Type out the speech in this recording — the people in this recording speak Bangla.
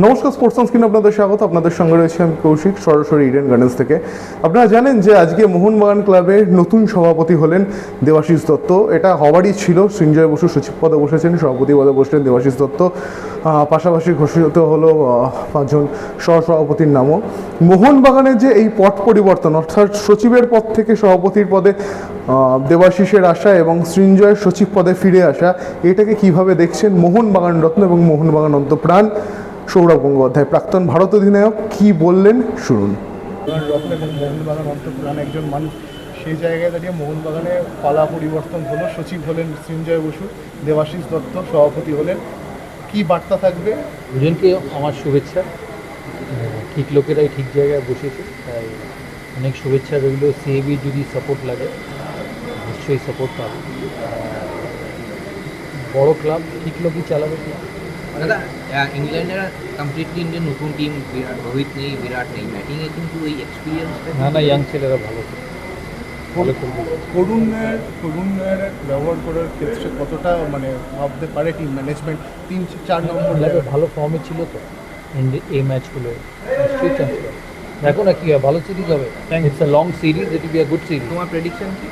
নমস্কার স্পোর্টস সানস্ক্রিন আপনাদের স্বাগত। আপনাদের সঙ্গে রয়েছে আমি কৌশিক, সরাসরি ইডেন গার্ডেন্স থেকে। আপনারা জানেন যে আজকে মোহনবাগান ক্লাবের নতুন সভাপতি হলেন দেবাশিস দত্ত। এটা হবারই ছিল। সৃঞ্জয় বসু সচিব পদে বসেছেন, সভাপতি পদে বসলেন দেবাশিস দত্ত। পাশাপাশি ঘোষিত হলো পাঁচজন সহসভাপতির নামও। মোহনবাগানের যে এই পট পরিবর্তন, অর্থাৎ সচিবের পদ থেকে সভাপতির পদে দেবাশিসের আসা এবং সৃঞ্জয়ের সচিব পদে ফিরে আসা, এটাকে কীভাবে দেখছেন মোহনবাগান রত্ন এবং মোহনবাগান অন্তপ্রাণ? সৌরভ গঙ্গোপাধ্যায় প্রাক্তন ভারত অধিনায়ক কি বললেন? শুনুন। মোহনবাগান অন্তপুরাণ একজন মানুষ। সেই জায়গায় দাঁড়িয়ে মোহনবাগানে পালা পরিবর্তন হলো। সচিব হলেন সৃঞ্জয় বসু দেবাশিস দত্ত সভাপতি হলেন। কি বার্তা থাকবে? দুজনকে আমার শুভেচ্ছা। ঠিক লোকেরাই ঠিক জায়গায় বসেছে তাই অনেক শুভেচ্ছা রইল। সিএবি যদি সাপোর্ট লাগে নিশ্চয়ই সাপোর্ট পাবে। বড় ক্লাব ঠিক লোকই চালাবে। club। দাদা ইংল্যান্ডের কমপ্লিটলি ইন্ডিয়ান নতুন টিম বিরাট রোহিত নেই বিরাট নেই ব্যাটিংয়ে কিন্তু ওই এক্সপিরিয়েন্সটা না না ইয়াং ছেলেরা ভালো তরুণের তরুণের ব্যবহার করার ক্ষেত্রে কতটা মানে ভাবতে পারে টিম ম্যানেজমেন্ট তিন চার নম্বর ভালো ফর্মে ছিল তো। এই ম্যাচগুলো নিশ্চয়ই চান্স দেখো না কি হয় ভালো সিরিজ হবে। It's a long series it be a good series তোমার প্রেডিকশন কি?